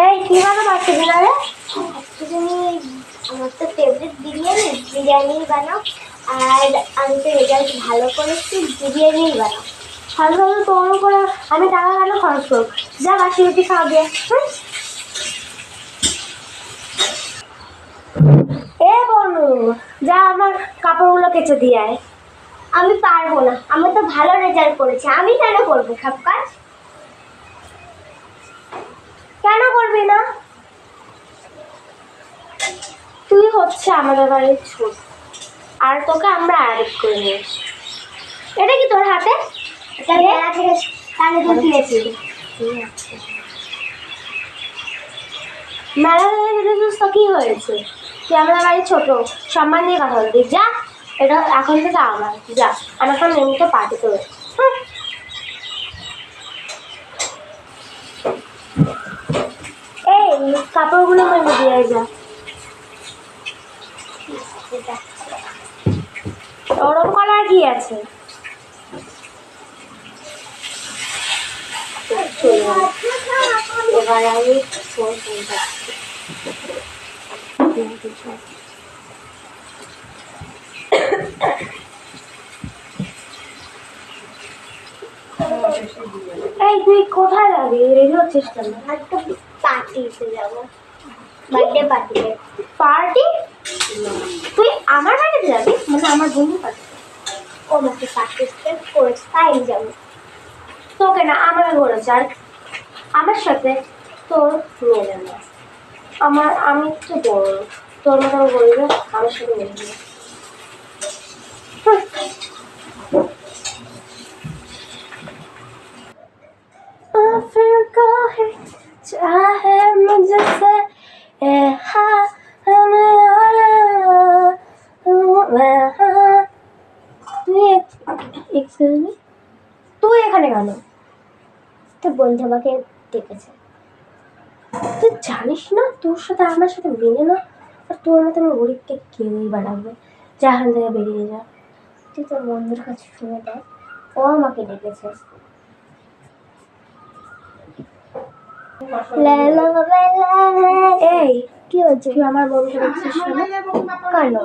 এই কি বানাবো আজকে ডিনারে তুমি আমার তো ফেভারিট বিরিয়ানি বিরিয়ানি বানাও। আর আমি তো রেজাল্ট ভালো করেছি বিরিয়ানি বানাও। ভালো ভালো তোর করে আমি টাকা কেন খরচ করব? যা বাসি রুটি খাওয়া দিয়ে হুম? এ বনু যা আমার কাপড়গুলো কেচে দিয়ে আয়। আমি পারব না আমি তো ভালো রেজাল্ট করেছি। আমি কেন করব সব কাজ কেন করবি না তুই হচ্ছে আমাদের বাড়ির ছোট আর তোকে আমরা অ্যাডপ্ট করে নিয়েছি। এটা কি তোর হাতে? মেলা থেকে কিনেছিস তো কি হয়েছে? তুই আমাদের বাড়ির ছোট সম্মান দিয়ে কথা বলবি। যা এটা এখন থেকে আমার। যা আমার এখন এমনিতে পার্টি করে। এই কাপড়গুলো মেলে দিয়ে যা। ওরম করার কি আছে? এবার আমি এই তুই কোথায় যাবি? রেডি হচ্ছিস কেন পার্টিতে যাব। বার্থডে পার্টিতে পার্টি তুই আমার বাড়িতে যাবি? মানে আমার বন্ধু আমাকে পার্টিসিপেট করে তাই যাব। তোকে না আমার ঘরে যার আমার সাথে তোর মেয়ে যাবে। আমার, আমি তো বড়, তোর মতো বলবে আমার সাথে মেয়ে তো বন্ধু আমাকে ডেকেছে। তুই জানিস না, তোর সাথে আমার সাথে মেনে না? আর তোর মতো আমি গরিবকে কেউই বাড়াবে যা থেকে বেরিয়ে যা। তুই তোর বন্ধুর কাছে শুনে দেখ, ও আমাকে ডেকেছে। এই তুই আমার কেন?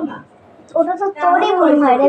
ওটা তো তোরই ভুল হয় রে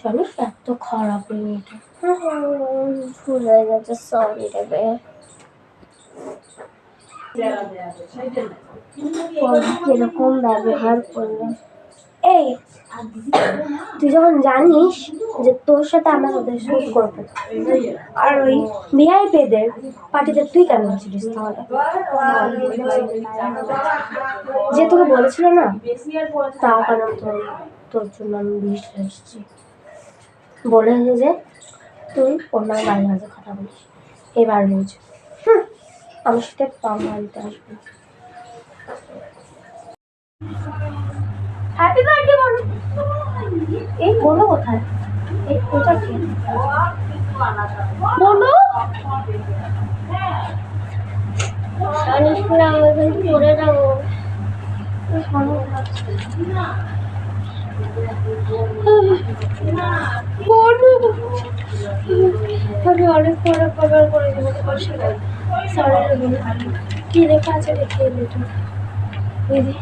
জানিস এত খারাপ ওই মেয়েটা ভুল হয়ে গেছে সরি রে বে। এরকম ব্যবহার করলে এই তুই যখন জানিস যে তোর সাথে আমরা তোদের শুট করব আর ওই ভিআইপিদের পার্টিতে তুই কেন আছিস তাহলে? যে তোকে বলেছিল না তার কারণ তোর তোর জন্য আমি বিষ এসেছি বলেছে যে তুই অন্য বাড়ি মাঝে কথা বলিস। এবার বুঝ। আমার সাথে পাম মারিতে আসবে। হ্যাপি বার্থডে বলো এই বলো কোথায়? এই কি? বলো। জানিস না আমি এখানে পড়ে যাব। আমি অনেক বড় খবর করে দেবো সাথে সরি রে কি লেখা আছে দেখে এলি দিদি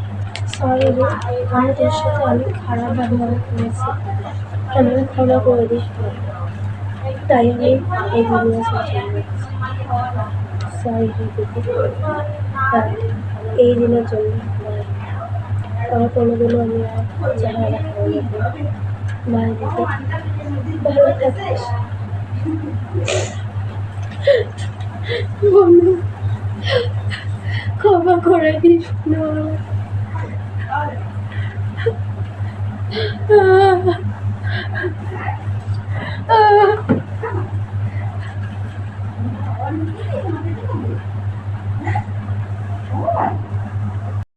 সরি রে, আমি তোর সাথে অনেক খারাপ ব্যবহার করেছি। আমি ক্ষমা করে দিস তাই আমি এই ভিডিও সরি দিদি এই দিনের জন্য আমার কোনোদিনও আমি আর চেহারা দেখাবো না বাই দিদি ভালো থাকিস বন্ধু ক্ষমা করে দিস না না